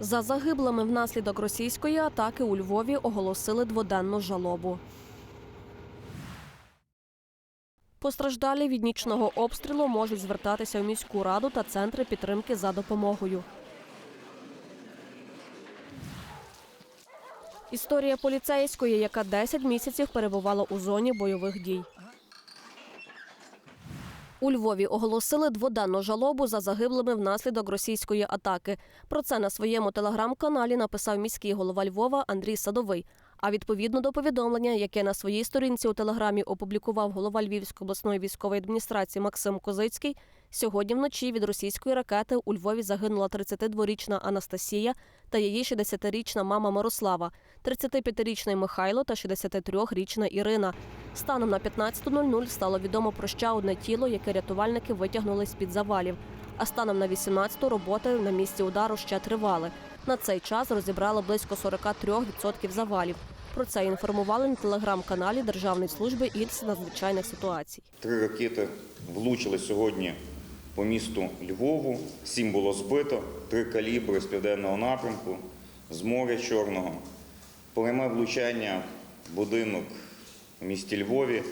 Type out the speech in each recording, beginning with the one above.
За загиблими внаслідок російської атаки у Львові оголосили дводенну жалобу. Постраждалі від нічного обстрілу можуть звертатися в міську раду та центри підтримки за допомогою. Історія поліцейської, яка 10 місяців перебувала у зоні бойових дій. У Львові оголосили дводенну жалобу за загиблими внаслідок російської атаки. Про це на своєму телеграм-каналі написав міський голова Львова Андрій Садовий. А відповідно до повідомлення, яке на своїй сторінці у телеграмі опублікував голова Львівської обласної військової адміністрації Максим Козицький, сьогодні вночі від російської ракети у Львові загинула 32-річна Анастасія та її 60-річна мама Мирослава, 35-річний Михайло та 63-річна Ірина. Станом на 15.00 стало відомо про ще одне тіло, яке рятувальники витягнули з-під завалів. А станом на 18 роботи на місці удару ще тривали. На цей час розібрали близько 43% завалів. Про це інформували на телеграм-каналі Державної служби із надзвичайних ситуацій. Три ракети влучили сьогодні по місту Львову. Сім було збито, три калібри з південного напрямку, з моря Чорного. Пряме влучання будинок в місті Львові.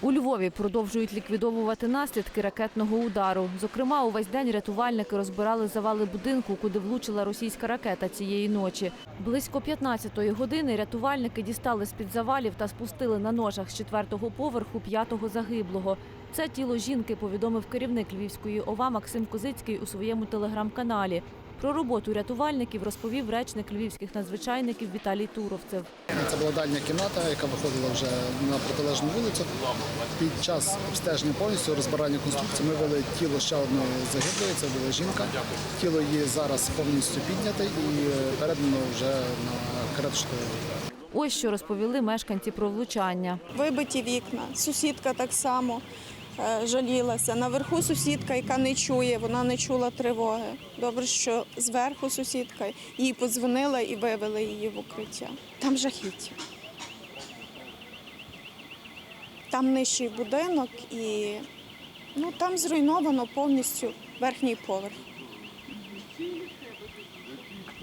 У Львові продовжують ліквідовувати наслідки ракетного удару. Зокрема, увесь день рятувальники розбирали завали будинку, куди влучила російська ракета цієї ночі. Близько 15-ї години рятувальники дістали з-під завалів та спустили на ножах з четвертого поверху п'ятого загиблого. Це тіло жінки повідомив керівник Львівської ОВА Максим Козицький у своєму телеграм-каналі. Про роботу рятувальників розповів речник львівських надзвичайників Віталій Туровцев. Це була дальня кімната, яка виходила вже на протилежну вулицю. Під час обстеження повністю розбирання конструкції ми вели тіло ще одної загиблої, це була жінка. Тіло її зараз повністю підняте і передано вже на карету. Ось що розповіли мешканці про влучання. Вибиті вікна. Сусідка так само жалілася. Наверху сусідка, яка не чує, вона не чула тривоги. Добре, що зверху сусідка їй подзвонила і вивели її в укриття. Там жахіття. Там нижчий будинок і ну, там зруйновано повністю верхній поверх.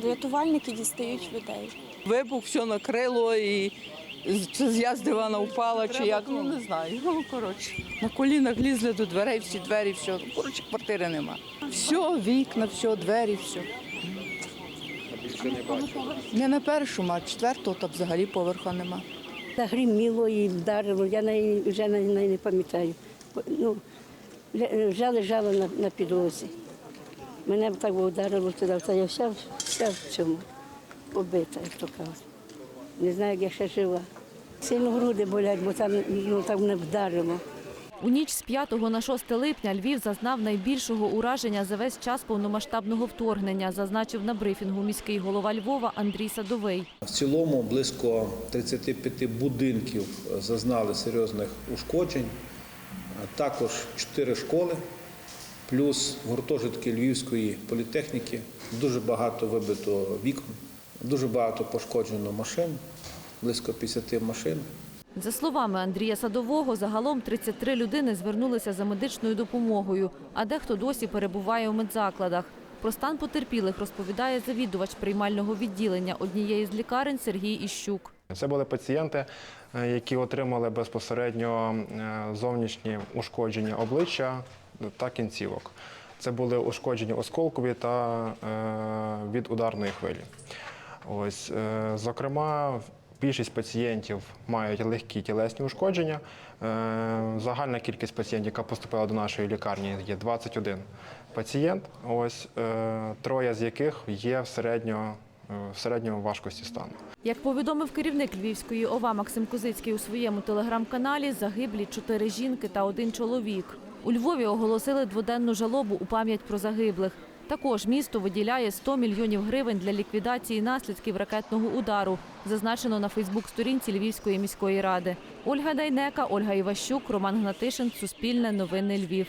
Рятувальники дістають людей. Вибух, все накрило і чи я з дивана впала, чи як, ну не знаю. Ну, коротше. На колінах лізли до дверей, всі двері, все. Ну, Коротше, квартири нема. Все, вікна, все, двері, все. Не на першому, а четвертого, то взагалі поверха нема. Загриміло і вдарило, я вже не, не, не пам'ятаю. Ну, вже лежала на, на підлозі. Мене так вдарило туди, та я вся, вся в цьому побита, як то кажуть. Не знаю, як я ще жива. Сильно груди болять, бо там, ну, там не вдарило. У ніч з 5 на 6 липня Львів зазнав найбільшого ураження за весь час повномасштабного вторгнення, зазначив на брифінгу міський голова Львова Андрій Садовий. В цілому близько 35 будинків зазнали серйозних ушкоджень, а також 4 школи, плюс гуртожитки Львівської політехніки, дуже багато вибито вікон, дуже багато пошкоджено машин, близько 50 машин. За словами Андрія Садового, загалом 33 людини звернулися за медичною допомогою, а дехто досі перебуває у медзакладах. Про стан потерпілих розповідає завідувач приймального відділення однієї з лікарень Сергій Іщук. Це були пацієнти, е, які отримали безпосередньо е, зовнішні ушкодження обличчя та кінцівок. Це були ушкодження осколкові та е, від ударної хвилі. Ось, е, зокрема, більшість пацієнтів мають легкі тілесні ушкодження. Е, Загальна кількість пацієнтів, яка поступила до нашої лікарні, є 21 пацієнт. Ось е, троє з яких є в середньо е, в середньому важкості стану. Як повідомив керівник Львівської ОВА Максим Козицький у своєму телеграм-каналі, загиблі чотири жінки та один чоловік. У Львові оголосили дводенну жалобу у пам'ять про загиблих. Також місто виділяє 100 мільйонів гривень для ліквідації наслідків ракетного удару, зазначено на Фейсбук-сторінці Львівської міської ради. Ольга Дайнека, Ольга Іващук, Роман Гнатишин, Суспільне, Новини Львів.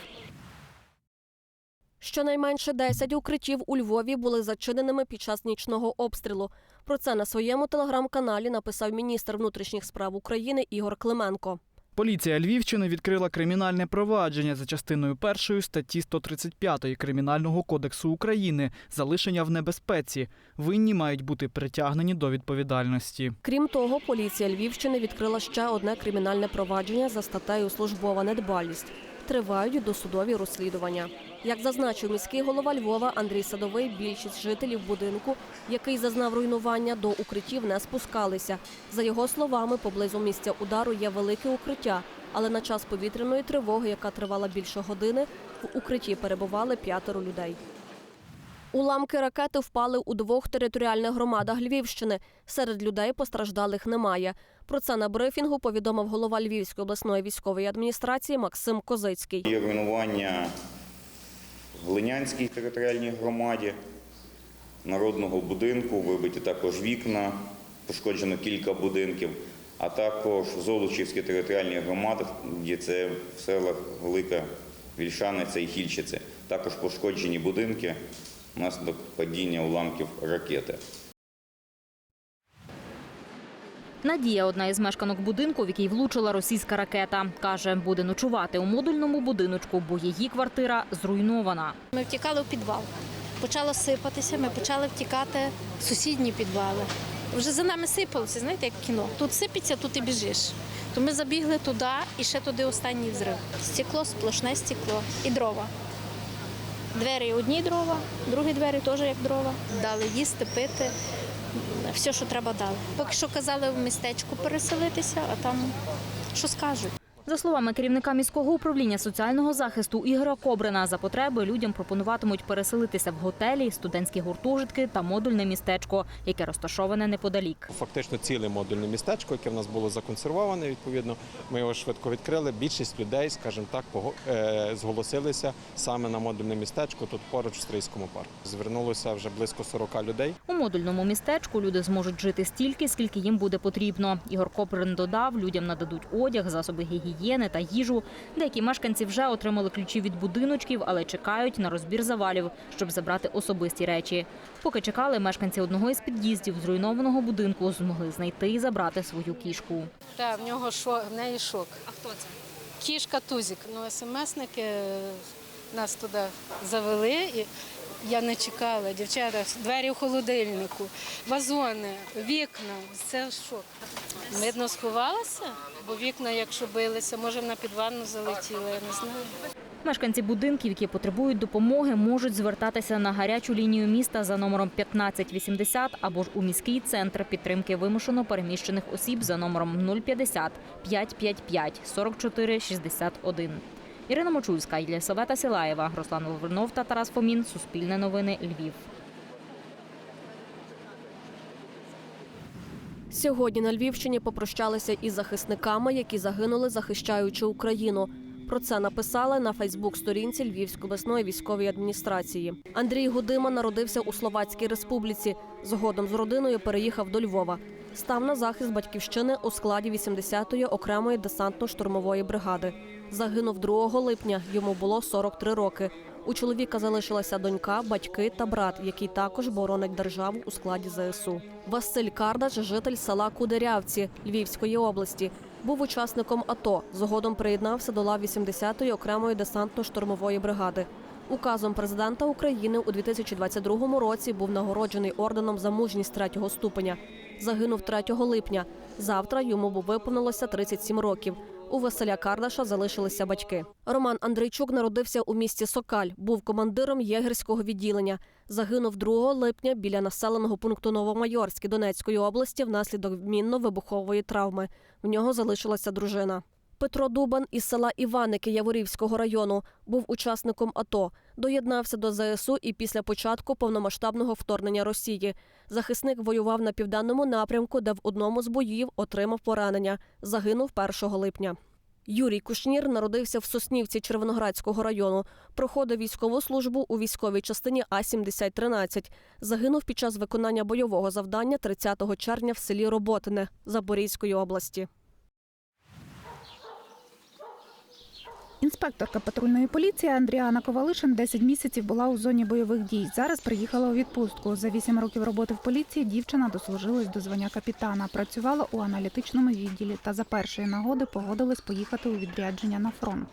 Щонайменше 10 укриттів у Львові були зачиненими під час нічного обстрілу. Про це на своєму телеграм-каналі написав міністр внутрішніх справ України Ігор Клименко. Поліція Львівщини відкрила кримінальне провадження за частиною першої статті 135 Кримінального кодексу України залишення в небезпеці. Винні мають бути притягнені до відповідальності. Крім того, поліція Львівщини відкрила ще одне кримінальне провадження за статтею Службова недбалість. Тривають досудові розслідування. Як зазначив міський голова Львова Андрій Садовий, більшість жителів будинку, який зазнав руйнування, до укриттів не спускалися. За його словами, поблизу місця удару є велике укриття, але на час повітряної тривоги, яка тривала більше години, в укритті перебували п'ятеро людей. Уламки ракети впали у двох територіальних громадах Львівщини. Серед людей постраждалих немає. Про це на брифінгу повідомив голова Львівської обласної військової адміністрації Максим Козицький. Є руйнування в Линянській територіальній громаді, народного будинку, вибиті також вікна, пошкоджено кілька будинків, а також в Золочівській територіальній громаді, де це в селах Велика Вільшаниця і Хільчиця. Також пошкоджені будинки внаслідок падіння уламків ракети. Надія одна із мешканок будинку, в який влучила російська ракета. Каже, буде ночувати у модульному будиночку, бо її квартира зруйнована. Ми втікали в підвал. Почало сипатися, ми почали втікати в сусідні підвали. Вже за нами сипалося, знаєте, як кіно. Тут сипеться, тут і біжиш. То ми забігли туди і ще туди останній взрив. Стекло, сплошне стекло і дрова. Двері одні дрова, другі двері теж як дрова. Дали їсти, пити, все, що треба дали. Поки що казали в містечку переселитися, а там що скажуть. За словами керівника міського управління соціального захисту Ігоря Кобрина, за потреби людям пропонуватимуть переселитися в готелі, студентські гуртожитки та модульне містечко, яке розташоване неподалік. Фактично ціле модульне містечко, яке в нас було законсервоване. Відповідно, ми його швидко відкрили. Більшість людей, скажімо так, е, зголосилися саме на модульне містечко тут поруч в Стрийському парку. Звернулося вже близько 40 людей. У модульному містечку люди зможуть жити стільки, скільки їм буде потрібно. Ігор Кобрин додав, людям нададуть одяг, засоби гігієни та їжу. Деякі мешканці вже отримали ключі від будиночків, але чекають на розбір завалів, щоб забрати особисті речі. Поки чекали, мешканці одного із під'їздів зруйнованого будинку змогли знайти і забрати свою кішку. Так, в нього шок, в неї шок. А хто це? Кішка Тузік. Ну, смсники нас туди завели. І я не чекала. Дівчата, двері в холодильнику, вазони, вікна. Це шок. Видно, сховалася, бо вікна, якщо билися, може на підванну залетіли, я не знаю. Мешканці будинків, які потребують допомоги, можуть звертатися на гарячу лінію міста за номером 1580 або ж у міський центр підтримки вимушено переміщених осіб за номером 050 555 44 61. Ірина Мочульська, Єлісавета Сілаєва, Руслан Лавринов та Тарас Фомін. Суспільне новини Львів. Сьогодні на Львівщині попрощалися із захисниками, які загинули, захищаючи Україну. Про це написали на Фейсбук-сторінці Львівської обласної військової адміністрації. Андрій Гудима народився у Словацькій республіці. Згодом з родиною переїхав до Львова. Став на захист батьківщини у складі 80-ї окремої десантно-штурмової бригади. Загинув 2 липня. Йому було 43 роки. У чоловіка залишилася донька, батьки та брат, який також боронить державу у складі ЗСУ. Василь Кардаш, житель села Кудерявці Львівської області, був учасником АТО. Згодом приєднався до лав 80-ї окремої десантно-штурмової бригади. Указом президента України у 2022 році був нагороджений орденом за мужність третього ступеня. Загинув 3 липня. Завтра йому б виповнилося 37 років. У Василя Кардаша залишилися батьки. Роман Андрійчук народився у місті Сокаль, був командиром єгерського відділення. Загинув 2 липня біля населеного пункту Новомайорськ Донецької області внаслідок мінно-вибухової травми. В нього залишилася дружина. Петро Дубан із села Іваники Яворівського району був учасником АТО. Доєднався до ЗСУ і після початку повномасштабного вторгнення Росії. Захисник воював на південному напрямку, де в одному з боїв отримав поранення. Загинув 1 липня. Юрій Кушнір народився в Соснівці Червоноградського району. Проходив військову службу у військовій частині А-7013. Загинув під час виконання бойового завдання 30 червня в селі Роботине Запорізької області. Інспекторка патрульної поліції Андріана Ковалишин 10 місяців була у зоні бойових дій. Зараз приїхала у відпустку. За 8 років роботи в поліції дівчина дослужилась до звання капітана. Працювала у аналітичному відділі та за першої нагоди погодилась поїхати у відрядження на фронт.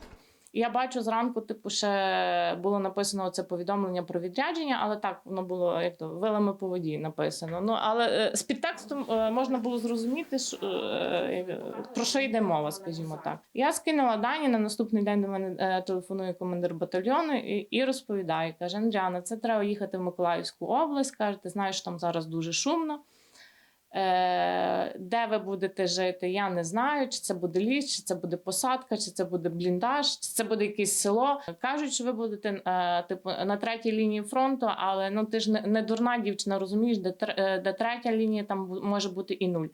Я бачу зранку, типу, ще було написано це повідомлення про відрядження, але так воно було як то вилами по воді написано. Ну але е, з підтекстом е, можна було зрозуміти, що, е, про що йде мова, скажімо так. Я скинула дані на наступний день до мене телефонує командир батальйону і, і розповідає: каже: Андріана, це треба їхати в Миколаївську область. каже, ти знаєш, там зараз дуже шумно. Е, Де ви будете жити, я не знаю, чи це буде ліс, чи це буде посадка, чи це буде бліндаж, чи це буде якесь село. Кажуть, що ви будете е, типу на третій лінії фронту, але ну ти ж не, не дурна дівчина, розумієш, де, е, де третя лінія, там може бути і нуль.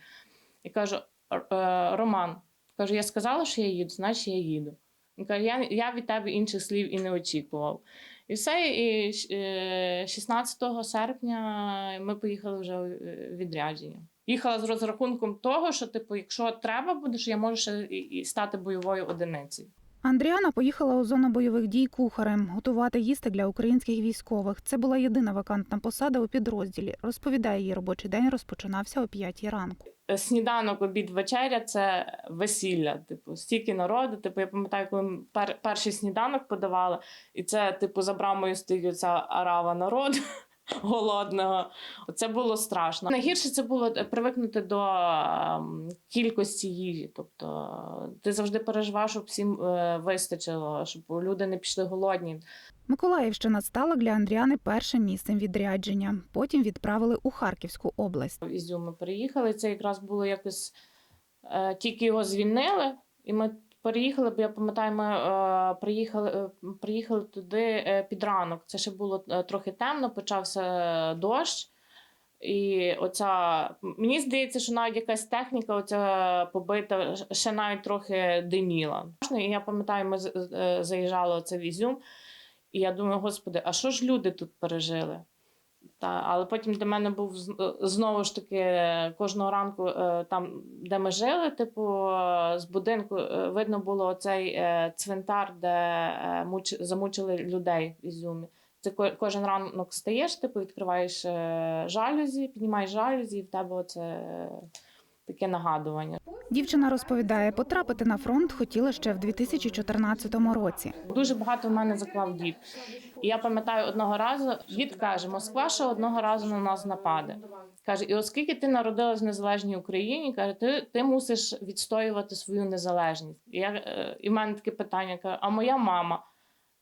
І кажу: «Е, Роман, кажу, я сказала, що я їду, значить я їду. Він каже, я, я від тебе інших слів і не очікував. І все, і е, 16 серпня ми поїхали вже у е, відрядження. Їхала з розрахунком того, що типу, якщо треба буде, що я можу ще і, стати бойовою одиницею. Андріана поїхала у зону бойових дій кухарем, готувати їсти для українських військових. Це була єдина вакантна посада у підрозділі. Розповідає, її робочий день розпочинався о 5 ранку. Е, Сніданок, обід, вечеря це весілля. Типу, стільки народу. Типу, я пам'ятаю, коли пер, перший сніданок подавали, і це, типу, за брамою стоїть ця арава народу голодного. Це було страшно. Найгірше це було е, привикнути до ем, кількості їжі. Тобто ти завжди переживав, щоб всім е, вистачило, щоб люди не пішли голодні. Миколаївщина стала для Андріани першим місцем відрядження. Потім відправили у Харківську область. В Ізюм ми переїхали. Це якраз було якось е, тільки його звільнили, і ми переїхали, бо я пам'ятаю, ми е, приїхали, е, приїхали туди е, під ранок. Це ще було трохи темно, почався дощ. І оця мені здається, що навіть якась техніка, оця побита, ще навіть трохи диміла. І я пам'ятаю, ми заїжджали в Ізюм, і я думаю, господи, а що ж люди тут пережили? Та, але потім для мене був е, знову ж таки кожного ранку, е, там, де ми жили, типу, е, з будинку видно було оцей е, цвинтар, де муч, замучили людей в Ізюмі. Це кожен ранок стаєш, типу, відкриваєш жалюзі, піднімаєш жалюзі, і в тебе оце таке нагадування. Дівчина розповідає, потрапити на фронт хотіла ще в 2014 році. Дуже багато в мене заклав дід. І я пам'ятаю одного разу, дід каже, Москва ще одного разу на нас нападе. Каже, і оскільки ти народилась в незалежній Україні, каже, ти, ти мусиш відстоювати свою незалежність. І, я, е, і в мене таке питання: каже, а моя мама?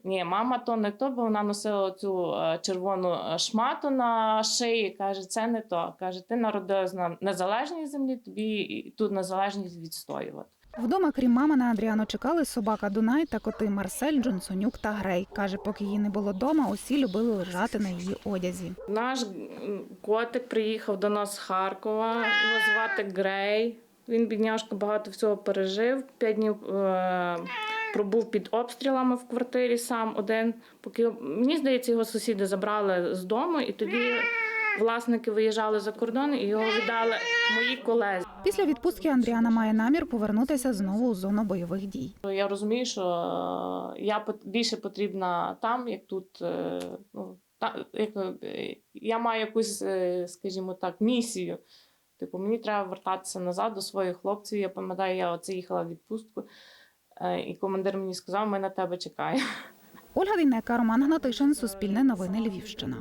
Ні, мама то не то, бо вона носила цю е, червону е, шмату на шиї. Каже, це не то. Каже, ти народилась на незалежній землі, тобі і ту незалежність відстоювати. Вдома, крім мами, на Андріану чекали собака Дунай та коти Марсель, Джонсонюк та Грей. Каже, поки її не було дома, усі любили лежати на її одязі. Наш котик приїхав до нас з Харкова. Його звати Грей. Він, бідняшка, багато всього пережив. П'ять днів е- пробув під обстрілами в квартирі сам один. Поки мені здається, його сусіди забрали з дому, і тоді власники виїжджали за кордон і його віддали моїй колезі. Після відпустки Андріана має намір повернутися знову у зону бойових дій. Я розумію, що е, я пот- більше потрібна там, як тут. е, Ну, та, як, е, я маю якусь, скажімо так, місію. Типу, мені треба вертатися назад до своїх хлопців. Я пам'ятаю, я оце їхала в відпустку, і командир мені сказав, ми на тебе чекаємо. Ольга Війнека, Роман Гнатишин, Суспільне новини Львівщина.